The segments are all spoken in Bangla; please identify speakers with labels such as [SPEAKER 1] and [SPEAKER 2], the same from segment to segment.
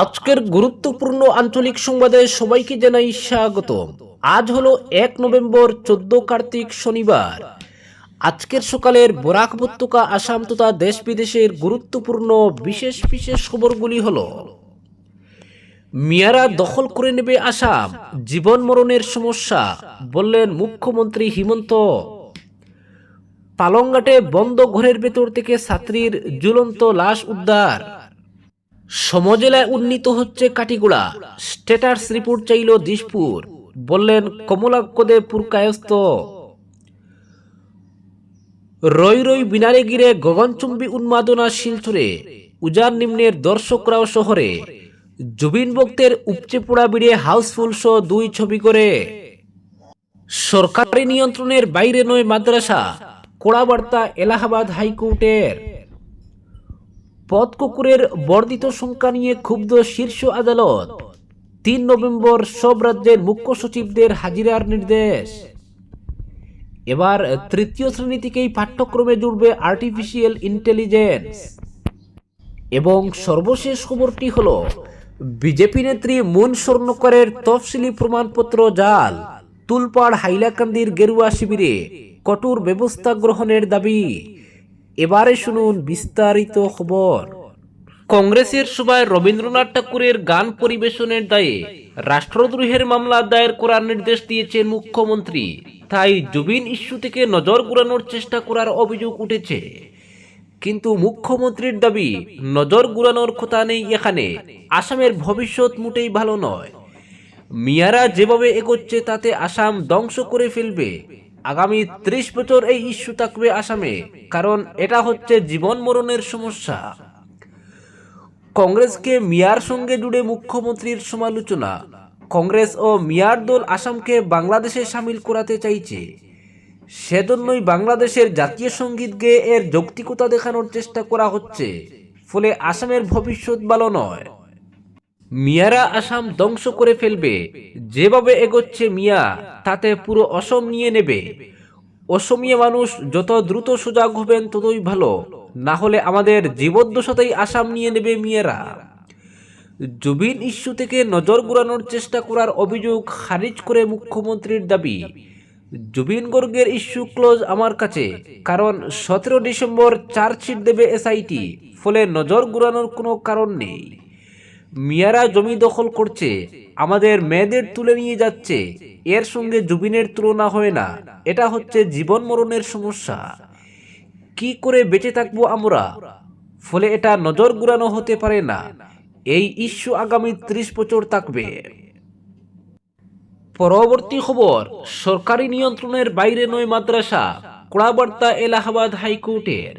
[SPEAKER 1] আজকের গুরুত্বপূর্ণ আঞ্চলিক সংবাদে সবাইকে জানাই স্বাগত আজ হলো এক নভেম্বর, চোদ্দ কার্তিক শনিবার। আজকের সকালের বরাক উপত্যকা, আসাম তথা দেশ বিদেশের গুরুত্বপূর্ণ বিশেষ বিশেষ খবরগুলি হল মিয়ারা দখল করে নেবে আসাম, জীবন মরণের সমস্যা, বললেন মুখ্যমন্ত্রী হিমন্ত। পালংঘাটে বন্ধ ঘরের ভেতর থেকে ছাত্রীর ঝুলন্ত লাশ উদ্ধার। সমজেলায় উন্নীত হচ্ছে কাটিগুড়া। স্টেটাস রিপোর্ট চাইল দিশপুর। বললেন কমলাক্কদে পুরকায়স্ত রই রই বিনারে গিরে গগনচুম্বী উন্মাদনা শিলচরে। উজান নিম্নের দর্শকরাও শহরে। জুবিন ভক্তের উপচে পোড়া বিড়ে হাউসফুল শো দুই ছবি করে। সরকারি নিয়ন্ত্রণের বাইরে নয় মাদ্রাসা। কোড়া বার্তা এলাহাবাদ হাইকোর্টের। পদ কুকুরের বর্ধিত সংখ্যা নিয়ে ক্ষুব্ধ শীর্ষ আদালত। তিন নভেম্বর সব রাজ্যের মুখ্য সচিবদের হাজিরার নির্দেশ। এবার তৃতীয় শ্রেণি থেকেই পাঠ্যক্রমে জুড়বে আর্টিফিশিয়াল ইন্টেলিজেন্স। এবং সর্বশেষ খবরটি হল, বিজেপি নেত্রী মুন স্বর্ণকরের তফসিলি প্রমাণপত্র জাল, তুলপাড় হাইলাকান্দির গেরুয়া শিবিরে কঠোর ব্যবস্থা গ্রহণের দাবি। এবারে শুনুন বিস্তারিত খবর। কংগ্রেসের সভায় রবীন্দ্রনাথ ঠাকুরের গান পরিবেশনের দায়ে রাষ্ট্রদ্রোহের মামলা দায়ের করার নির্দেশ দিয়েছেন মুখ্যমন্ত্রী। তাই জুবিন ইস্যু থেকে নজর ঘুরানোর চেষ্টা করার অভিযোগ উঠেছে। কিন্তু মুখ্যমন্ত্রীর দাবি, নজর ঘুরানোর কথা নেই এখানে। আসামের ভবিষ্যৎ মোটেই ভালো নয়। মিয়ারা যেভাবে এগোচ্ছে, তাতে আসাম ধ্বংস করে ফেলবে। আগামী ত্রিশ বছর এই ইস্যু থাকবে আসামে, কারণ এটা হচ্ছে জীবন মরণের সমস্যা। কংগ্রেসকে মিয়ার সঙ্গে জুড়ে মুখ্যমন্ত্রীর সমালোচনা। কংগ্রেস ও মিয়ার দল আসামকে বাংলাদেশে সামিল করাতে চাইছে। সেজন্যই বাংলাদেশের জাতীয় সংগীত গেয়ে এর যৌক্তিকতা দেখানোর চেষ্টা করা হচ্ছে, ফলে আসামের ভবিষ্যৎ ভালো নয়। মিয়ারা আসাম ধ্বংস করে ফেলবে। যেভাবে এগোচ্ছে মিয়া, তাতে পুরো অসম নিয়ে নেবে। অসমীয়া মানুষ যত দ্রুত সজাগ হবেন, ততই ভালো। না হলে আমাদের জীবদ্দশাতেই আসাম নিয়ে নেবে মিয়ারা। জুবিন ইস্যু থেকে নজর ঘুরানোর চেষ্টা করার অভিযোগ খারিজ করে মুখ্যমন্ত্রীর দাবি। জুবিন গর্গের ইস্যু ক্লোজ আমার কাছে, কারণ সতেরো ডিসেম্বর চার্জশিট দেবে এসআইটি, ফলে নজর ঘুরানোর কোনো কারণ নেই। মিয়ারা জমি দখল করছে, আমাদের মেয়েদের তুলে নিয়ে যাচ্ছে, এর সঙ্গে জুবিনের তুলনা হয় না, এটা হচ্ছে জীবন মরণের সমস্যা। কি করে বেঁচে থাকব আমরা? ফলে এটা নজর ঘুরানো হতে পারে না, এই ইস্যু আগামী ত্রিশ বছর থাকবে। পরবর্তী খবর, সরকারি নিয়ন্ত্রণের বাইরে নয় মাদ্রাসা, কোড়াবার্তা এলাহাবাদ হাইকোর্টের।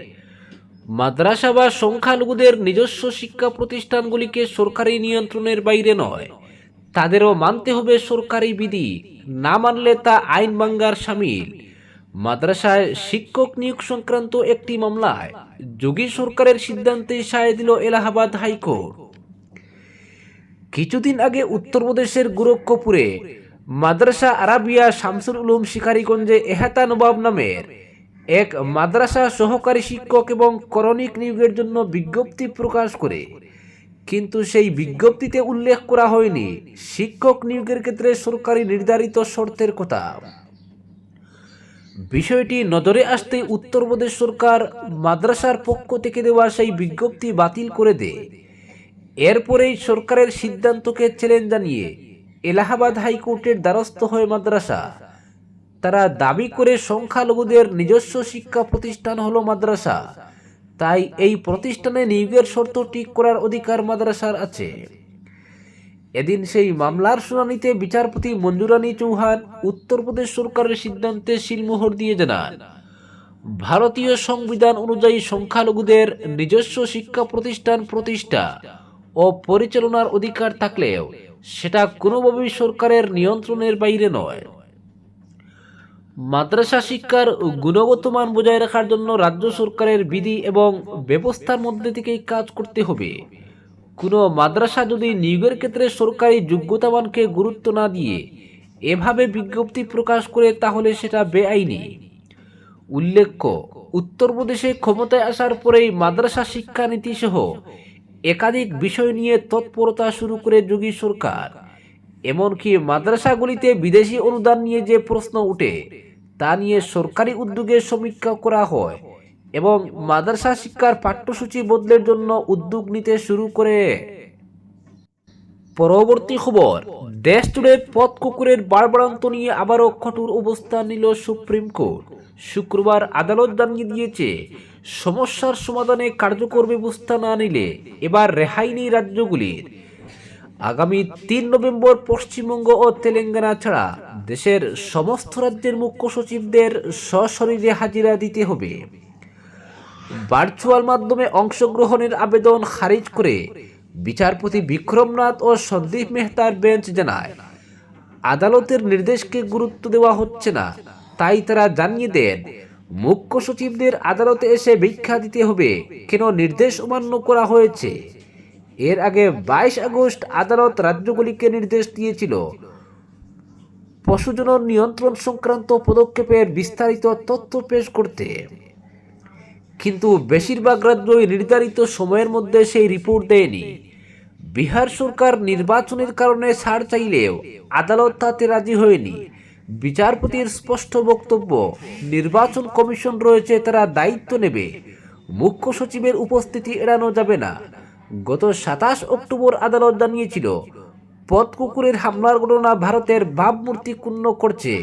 [SPEAKER 1] মাদ্রাসা বা সংখ্যালঘুদের নিজস্ব শিক্ষা প্রতিষ্ঠানগুলিকে সরকারি নিয়ন্ত্রণের বাইরে নয়। তাদেরও মানতে হবে সরকারি বিধি, না মানলে তা আইন বাঙ্গার সামিল। মাদ্রাসায় শিক্ষক নিয়োগ সংক্রান্ত একটি মামলায় যোগী সরকারের সিদ্ধান্তে সায় দিল এলাহাবাদ হাইকোর্ট। কিছুদিন আগে উত্তরপ্রদেশের গোরক্ষপুরে মাদ্রাসা আরাবিয়া শামসুল উলুম শিকারীগঞ্জে এহাতা নবাব নামের এক মাদ্রাসা সহকারী শিক্ষক এবং করণিক নিয়োগের জন্য বিজ্ঞপ্তি প্রকাশ করে। কিন্তু সেই বিজ্ঞপ্তিতে উল্লেখ করা হয়নি শিক্ষক নিয়োগের ক্ষেত্রে সরকারি নির্ধারিত শর্তের কথা। বিষয়টি নজরে আসতে উত্তরপ্রদেশ সরকার মাদ্রাসার পক্ষ থেকে দেওয়া সেই বিজ্ঞপ্তি বাতিল করে দেয়। এরপরেই সরকারের সিদ্ধান্তকে চ্যালেঞ্জ জানিয়ে এলাহাবাদ হাইকোর্টের দ্বারস্থ হয় মাদ্রাসা। তারা দাবি করে সংখ্যালঘুদের নিজস্ব শিক্ষা প্রতিষ্ঠান হলো মাদ্রাসা। তাই এই প্রতিষ্ঠানে নিয়োগের শর্ত ঠিক করার অধিকার মাদ্রাসার আছে। এদিন সেই মামলার শুনানিতে বিচারপতি মঞ্জুরানী চৌহান উত্তরপ্রদেশ সরকারের সিদ্ধান্তে শিলমোহর দিয়ে জানান, ভারতীয় সংবিধান অনুযায়ী সংখ্যালঘুদের নিজস্ব শিক্ষা প্রতিষ্ঠান, প্রতিষ্ঠা ও পরিচালনার অধিকার থাকলেও সেটা কোনোভাবেই সরকারের নিয়ন্ত্রণের বাইরে নয়। মাদ্রাসা শিক্ষার গুণগত মান বজায় রাখার জন্য রাজ্য সরকারের বিধি এবং ব্যবস্থার মধ্যে থেকেই কাজ করতে হবে। কোনো মাদ্রাসা যদি নিয়োগের ক্ষেত্রে সরকারি যোগ্যতামানকে গুরুত্ব না দিয়ে এভাবে বিজ্ঞপ্তি প্রকাশ করে, তাহলে সেটা বেআইনি। উল্লেখ্য, উত্তরপ্রদেশে ক্ষমতায় আসার পরেই মাদ্রাসা শিক্ষানীতি সহ একাধিক বিষয় নিয়ে তৎপরতা শুরু করে যোগী সরকার। এমনকি মাদ্রাসাগুলিতে বিদেশি অনুদান নিয়ে যে প্রশ্ন উঠে, তা নিয়ে সরকারি উদ্যোগে সমীক্ষা করা হয় এবং মাদ্রাসা শিক্ষার পাঠ্যসূচি বদলের জন্য উদ্যোগ নিতে শুরু করে। পরবর্তী খবর, দেশ জুড়ে পথ কুকুরের বাড়বাড়ান্ত নিয়ে আবারও কঠোর অবস্থান নিল সুপ্রিম কোর্ট। শুক্রবার আদালত জানিয়ে দিয়েছে, সমস্যার সমাধানে কার্যকর ব্যবস্থা না নিলে এবার রেহাই নেই রাজ্যগুলির। আগামী তিন নভেম্বর পশ্চিমবঙ্গ ও তেলেঙ্গানা ছাড়া দেশের সমস্ত রাজ্যের মুখ্য সচিবদের সশরীরে হাজিরা দিতে হবে। ভার্চুয়াল মাধ্যমে অংশগ্রহণের আবেদন খারিজ করে বিচারপতি বিক্রমনাথ ও সন্দীপ মেহতার বেঞ্চ জানায়, আদালতের নির্দেশকে গুরুত্ব দেওয়া হচ্ছে না, তাই তারা জানিয়ে দেন, মুখ্য সচিবদের আদালতে এসে ভিক্ষা দিতে হবে, কেন নির্দেশ অমান্য করা হয়েছে। এর আগে বাইশ আগস্ট আদালত রাজ্যগুলিকে নির্দেশ দিয়েছিল। পশুজনন নিয়ন্ত্রণ সংক্রান্ত পদক্ষেপের বিস্তারিত তথ্য পেশ করতে। কিন্তু বেশিরভাগ রাজ্যই নির্ধারিত সময়ের মধ্যে সেই রিপোর্ট দেয়নি। বিহার সরকার নির্বাচনের কারণে ছাড় চাইলেও আদালত তাতে রাজি হয়নি। বিচারপতির স্পষ্ট বক্তব্য, নির্বাচন কমিশন রয়েছে, তারা দায়িত্ব নেবে। মুখ্য সচিবের উপস্থিতি এড়ানো যাবে না। গত সাতাশ অক্টোবর আদালত জানিয়েছিল, পথ কুকুরের হামলার ঘটনা ভারতের ভাবমূর্তি ক্ষুণ্ণ করছে,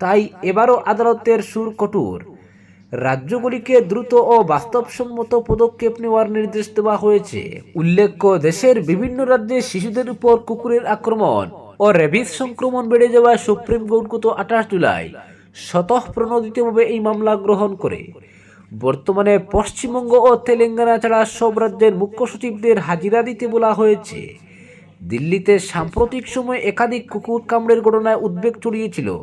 [SPEAKER 1] তাই এবারও আদালতের সুর কঠোর। রাজ্যগুলিকে দ্রুত ও বাস্তবসম্মত পদক্ষেপ নেওয়ার নির্দেশ দেওয়া হয়েছে। উল্লেখ্য, দেশের বিভিন্ন রাজ্যে শিশুদের উপর কুকুরের আক্রমণ ও রেবিস সংক্রমণ বেড়ে যাওয়ায় সুপ্রিম কোর্ট গত আঠাশ জুলাই স্বতঃপ্রণোদিতভাবে এই মামলা গ্রহণ করে। বর্তমানে পশ্চিমবঙ্গ ও তেলেঙ্গানা ছাড়া সব রাজ্যের মুখ্য সচিবদের হাজিরা দিতে বলা হয়েছে। দিল্লিতে সাম্প্রতিক সময়ে একাধিক কুকুর কামড়ের ঘটনায় উদ্বেগ ছড়িয়েছিল।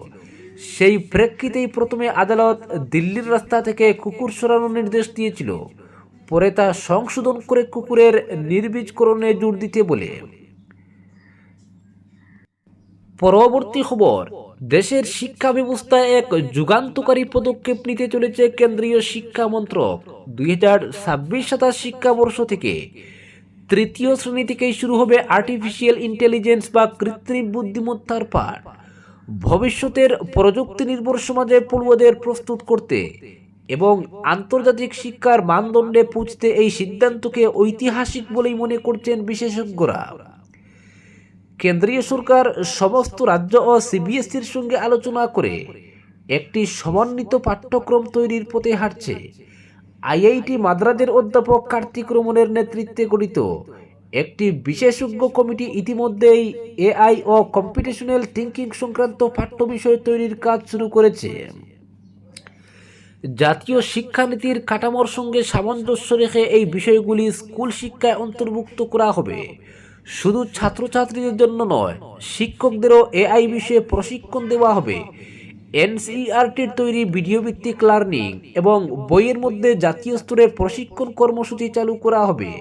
[SPEAKER 1] সেই প্রেক্ষিতেই প্রথমে আদালত দিল্লির রাস্তা থেকে কুকুর সরানোর নির্দেশ দিয়েছিল। পরে তা সংশোধন করে কুকুরের নির্বীজকরণে জোর দিতে বলে। পরবর্তী খবর, দেশের শিক্ষা ব্যবস্থায় এক যুগান্তকারী পদক্ষেপ নিতে চলেছে কেন্দ্রীয় শিক্ষা মন্ত্রক। দুই হাজার ছাব্বিশ সাতাশ শিক্ষাবর্ষ থেকে তৃতীয় শ্রেণি থেকেই শুরু হবে আর্টিফিশিয়াল ইন্টেলিজেন্স বা কৃত্রিম বুদ্ধিমত্তার পাঠ। ভবিষ্যতের প্রযুক্তি নির্ভর সমাজে পড়ুয়াদের প্রস্তুত করতে এবং আন্তর্জাতিক শিক্ষার মানদণ্ডে পৌঁছতে এই সিদ্ধান্তকে ঐতিহাসিক বলেই মনে করছেন বিশেষজ্ঞরা। কেন্দ্রীয় সরকার সমস্ত রাজ্য ও সিবিএসইর সঙ্গে আলোচনা করে একটি সমন্বিত পাঠ্যক্রম তৈরির পথে হাঁটছে। আইআইটি মাদ্রাজের অধ্যাপক কার্তিক রমনের নেতৃত্বে গঠিত একটি বিশেষজ্ঞ কমিটি ইতিমধ্যেই এআই ও কম্পিটিশনাল থিঙ্কিং সংক্রান্ত পাঠ্য বিষয় তৈরির কাজ শুরু করেছে। জাতীয় শিক্ষানীতির কাঠামোর সঙ্গে সামঞ্জস্য রেখে এই বিষয়গুলি স্কুল শিক্ষায় অন্তর্ভুক্ত করা হবে। শুধু ছাত্রছাত্রীদের জন্য নয়, শিক্ষকদেরও এআই বিষয়ে প্রশিক্ষণ দেওয়া হবে। এনসিইআরটির তৈরি ভিডিও ভিত্তিক লার্নিং এবং বইয়ের মধ্যে জাতীয় স্তরে প্রশিক্ষণ কর্মসূচি চালু করা হবে।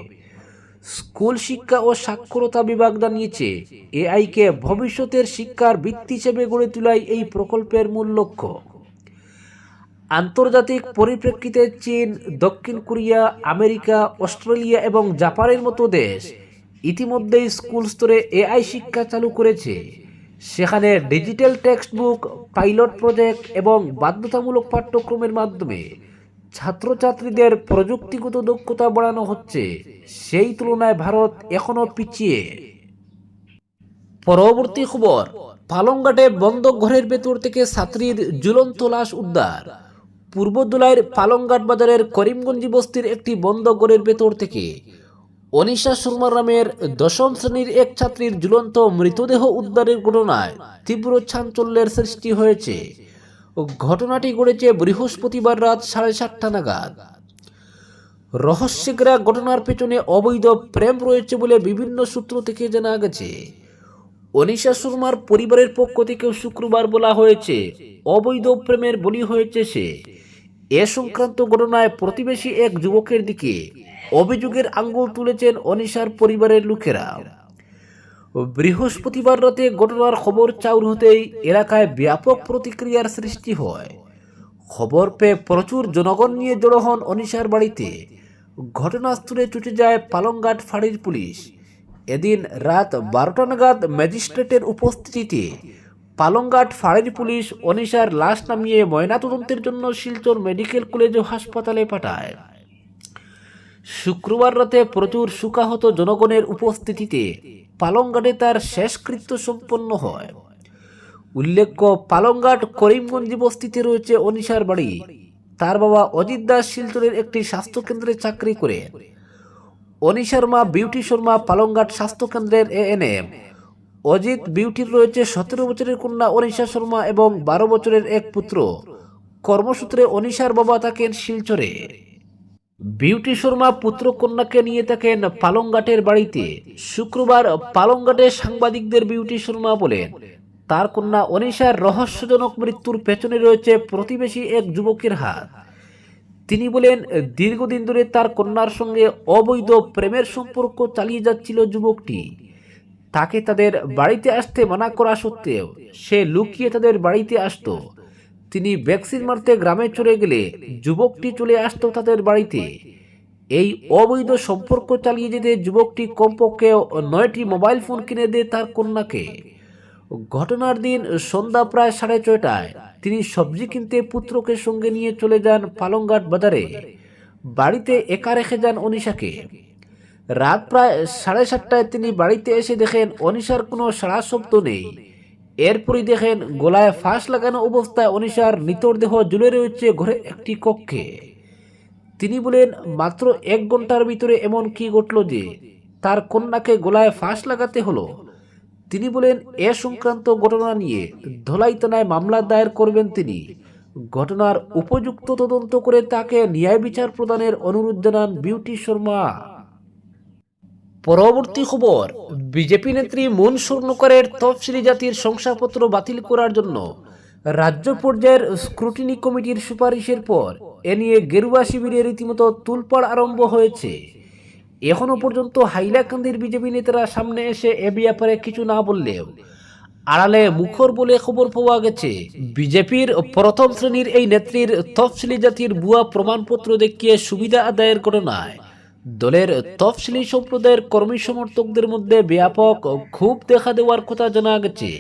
[SPEAKER 1] স্কুল শিক্ষা ও সাক্ষরতা বিভাগ জানিয়েছে এআইকে ভবিষ্যতের শিক্ষার ভিত্তি হিসেবে গড়ে তোলাই এই প্রকল্পের মূল লক্ষ্য। আন্তর্জাতিক পরিপ্রেক্ষিতে চীন, দক্ষিণ কোরিয়া, আমেরিকা, অস্ট্রেলিয়া এবং জাপানের মতো দেশ ইতিমধ্যেই স্কুল স্তরে এআই শিক্ষা চালু করেছে। সেখানে digital text book pilot project এবং বাধ্যতামূলক পাঠ্যক্রমের মাধ্যমে ছাত্রছাত্রীদের প্রযুক্তিগত দক্ষতা বাড়ানো হচ্ছে। সেই তুলনায় ভারত এখনও পিছিয়ে। পরবর্তী খবর, পালংঘাটে বন্ধ ঘরের ভেতর থেকে ছাত্রীর ঝুলন্ত লাশ উদ্ধার। পূর্ব দোলাইয়ের পালংঘাট বাজারের করিমগঞ্জি বস্তির একটি বন্ধ ঘরের ভেতর থেকে অনিশা শর্মা নামের দশম শ্রেণির এক ছাত্রীর ঝুলন্ত মৃতদেহ উদ্ধারের ঘটনায় তীব্র চাঞ্চল্যের সৃষ্টি হয়েছে। ঘটনাটি ঘটেছে বৃহস্পতিবার রাত সাড়ে সাতটা নাগাদ। রহস্যগ্রা ঘটনার পেছনে অবৈধ প্রেম রয়েছে বলে বিভিন্ন সূত্র থেকে জানা গেছে। অনিশা শর্মার পরিবারের পক্ষ থেকে শুক্রবার বলা হয়েছে, অবৈধ প্রেমের বলি হয়েছে সে। এ সংক্রান্ত ঘটনায় প্রতিবেশী এক যুবকের দিকে অভিযোগের আঙ্গুল তুলেছেন অনিশার পরিবারের লোকেরা। বৃহস্পতিবার রাতে ঘটনার খবর চাউর হতেই এলাকায় ব্যাপক প্রতিক্রিয়ার সৃষ্টি হয়। খবর পেয়ে প্রচুর জনগণ নিয়ে জড়ো হন অনিশার বাড়িতে। ঘটনাস্থলে ছুটে যায় পালংঘাট ফাঁড়ির পুলিশ। এদিন রাত বারোটা নাগাদ ম্যাজিস্ট্রেটের উপস্থিতিতে পালংঘাট ফাঁড়ির পুলিশ অনিশার লাশ নামিয়ে ময়নাতদন্তের জন্য শিলচর মেডিকেল কলেজ ও হাসপাতালে পাঠায়। শুক্রবার রাতে প্রচুর সুকাহত জনগণের উপস্থিতিতে পালংঘাটে তার শেষকৃত্য সম্পন্ন হয়। উল্লেখ্য পালংঘাট করিমগঞ্জ বস্তিতে রয়েছে অনিশার বাড়ি। তার বাবা অজিত দাস শিলচরের একটি স্বাস্থ্যকেন্দ্রে চাকরি করে অনিশার মা বিউটি শর্মা পালংঘাট স্বাস্থ্যকেন্দ্রের এএনএম অজিত বিউটির রয়েছে সতেরো বছরের কন্যা অনিশা শর্মা এবং বারো বছরের এক পুত্র। কর্মসূত্রে অনিশার বাবা থাকেন শিলচরে। বিউটি শর্মা পুত্র কন্যাকে নিয়ে থাকেন পালংঘাটের বাড়িতে। শুক্রবার পালংঘাটে সাংবাদিকদের বিউটি শর্মা বলেন, তার কন্যা অনিশার রহস্যজনক মৃত্যুর পেছনে রয়েছে প্রতিবেশী এক যুবকের হাত। তিনি বলেন, দীর্ঘদিন ধরে তার কন্যার সঙ্গে অবৈধ প্রেমের সম্পর্ক চালিয়ে যাচ্ছিল যুবকটি। তাকে তাদের বাড়িতে আসতে মানা করা সত্ত্বেও সে লুকিয়ে তাদের বাড়িতে আসতো। তিনি ভ্যাকসিন মারতে গ্রামে চলে গেলে যুবকটি চলে আসতো তাদের বাড়িতে। এই অবৈধ সম্পর্ক চালিয়ে যেতে যুবকটি কমপক্ষে নয়টি মোবাইল ফোন কিনে দেয় তার কন্যাকে। ঘটনার দিন সন্ধ্যা প্রায় সাড়ে ছয়টায় তিনি সবজি কিনতে পুত্রকে সঙ্গে নিয়ে চলে যান পালংঘাট বাজারে। বাড়িতে একা রেখে যান অনিশাকে। রাত প্রায় সাড়ে সাতটায় তিনি বাড়িতে এসে দেখেন অনিশার কোনো সাড়া শব্দ নেই। এরপরই দেখেন গলায় ফাঁস লাগানো অবস্থায় অনিশার নিতরদেহ ঝুলে রয়েছে ঘরে একটি কক্ষে। তিনি বলেন, মাত্র এক ঘণ্টার ভিতরে এমন কি ঘটল যে তার কন্যাকে গলায় ফাঁস লাগাতে হলো? তিনি বলেন, এ সংক্রান্ত ঘটনা নিয়ে ধলাই থানায় মামলা দায়ের করবেন তিনি। ঘটনার উপযুক্ত তদন্ত করে তাকে ন্যায় বিচার প্রদানের অনুরোধ জানান বিউটি শর্মা। পরবর্তী খবর, বিজেপি নেত্রী মুন স্বর্ণকারের তফসিলি জাতির শংসাপত্র বাতিল করার জন্য রাজ্য পর্যায়ের স্ক্রুটিনি কমিটির সুপারিশের পর এ নিয়ে গেরুয়া শিবিরে রীতিমতো তুলপাড় আরম্ভ হয়েছে। এখনও পর্যন্ত হাইলাকান্দির বিজেপি নেতারা সামনে এসে এ ব্যাপারে কিছু না বললেও আড়ালে মুখর বলে খবর পাওয়া গেছে, বিজেপির প্রথম শ্রেণির এই নেত্রীর তফসিলি জাতির ভুয়া প্রমাণপত্র দেখিয়ে সুবিধা আদায়ের ঘটনায় দলের তফসিলি সম্প্রদায়ের কর্মী সমর্থকদের মধ্যে ব্যাপক ক্ষোভ দেখা দেওয়ার কথা জানা গেছে।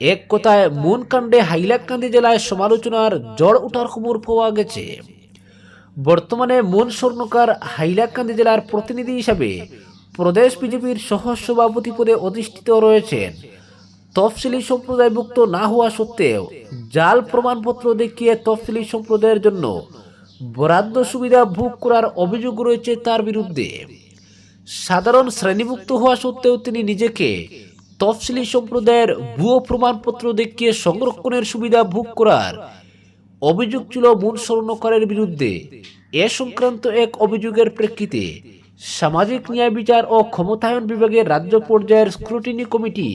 [SPEAKER 1] এক কথায় মুন কাণ্ডে হাইলাকান্দি জেলায় সমালোচনার জ্বর ওঠার খবর পাওয়া গেছে। বর্তমানে মন স্বর্ণকার হাইলাকান্দি জেলার প্রতিনিধি হিসাবে প্রদেশ বিজেপির সহ সভাপতি পদে অধিষ্ঠিত রয়েছেন। তফসিলি সম্প্রদায়ভুক্ত না হওয়া সত্ত্বেও জাল প্রমাণপত্র দেখিয়ে তফসিলি সম্প্রদায়ের জন্য বরাদ্দ সুবিধা ভোগ করার অভিযোগ রয়েছে তার বিরুদ্ধে। সাধারণ শ্রেণীভুক্ত হওয়া সত্ত্বেও তিনি নিজেকে তফসিলি সম্প্রদায়ের ভুয়ো প্রমাণপত্র দেখিয়ে সংরক্ষণের সুবিধা ভোগ করার অভিযোগ ছিল মূল স্বর্ণকারের বিরুদ্ধে। এ সংক্রান্ত এক অভিযোগের প্রেক্ষিতে সামাজিক ন্যায় বিচার ও ক্ষমতায়ন বিভাগের রাজ্য পর্যায়ের স্ক্রুটিনি কমিটি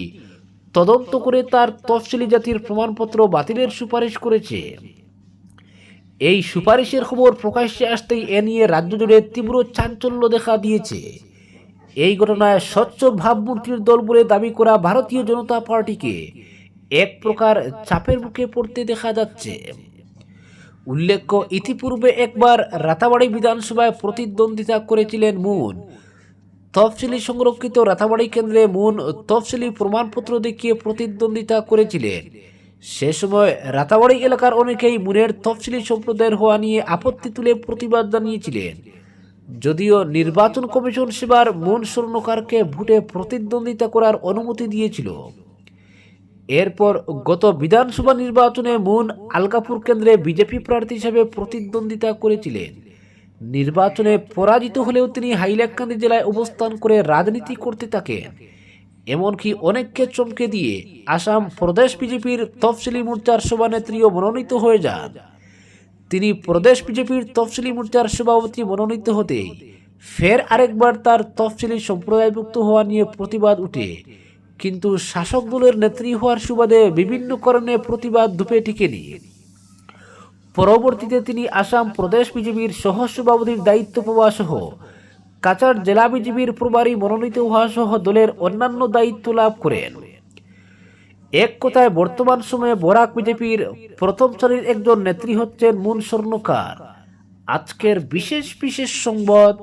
[SPEAKER 1] তদন্ত করে তার তফসিলি জাতির প্রমাণপত্র বাতিলের সুপারিশ করেছে। এই সুপারিশের খবর প্রকাশ্যে আসতেই এ নিয়ে রাজ্য জুড়ে তীব্র চাঞ্চল্য দেখা দিয়েছে। এই ঘটনায় স্বচ্ছ ভাবমূর্তির দল বলে দাবি করা ভারতীয় জনতা পার্টিকে এক প্রকার চাপের মুখে পড়তে দেখা যাচ্ছে। উল্লেখ্য, ইতিপূর্বে একবার রাতাবাড়ি বিধানসভায় প্রতিদ্বন্দ্বিতা করেছিলেন মুন তফসিলি সংরক্ষিত রাতাবাড়ি কেন্দ্রে মুন তফসিলি প্রমাণপত্র দেখিয়ে প্রতিদ্বন্দ্বিতা করেছিলেন। সে সময় রাতাবাড়ি এলাকার অনেকেই মুনের তফসিলি সম্প্রদায়ের হওয়া নিয়ে আপত্তি তুলে প্রতিবাদ জানিয়েছিলেন। যদিও নির্বাচন কমিশন সেবার মন স্বর্ণকারকে ভোটে প্রতিদ্বন্দ্বিতা করার অনুমতি দিয়েছিল। এরপর গত বিধানসভা নির্বাচনে মুন আলকাপুর কেন্দ্রে বিজেপি প্রার্থী হিসেবে প্রতিদ্বন্দ্বিতা করেছিলেন। নির্বাচনে পরাজিত হলেও তিনি হাইলাকান্দি জেলায় অবস্থান করে রাজনীতি করতে থাকেন। এমনকি অনেককে চমকে দিয়ে আসাম প্রদেশ বিজেপির তফসিলি মোর্চার সভানেত্রীও মনোনীত হয়ে যান। তিনি প্রদেশ বিজেপির তফসিলি মোর্চার সভাপতি মনোনীত হতেই ফের আরেকবার তার তফসিলি সম্প্রদায়ভুক্ত হওয়া নিয়ে প্রতিবাদ উঠে। কিন্তু শাসক দলের নেত্রী হওয়ার সুবাদে বিভিন্ন কারণে প্রতিবাদ ধুপে টিকেনি পরবর্তীতে তিনি আসাম প্রদেশ বিজেপির সহ সভাপতির দায়িত্ব পাওয়া সহ কাছাড় জেলা বিজেপির প্রভারী মনোনীত সহ দলের অন্যান্য দায়িত্ব লাভ করেন। এক কথায়, বর্তমান সময়ে বরাক বিজেপির প্রথম শ্রেণির একজন নেত্রী হচ্ছেন মুন স্বর্ণকার। আজকের বিশেষ বিশেষ সংবাদ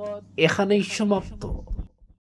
[SPEAKER 1] এখানেই সমাপ্ত।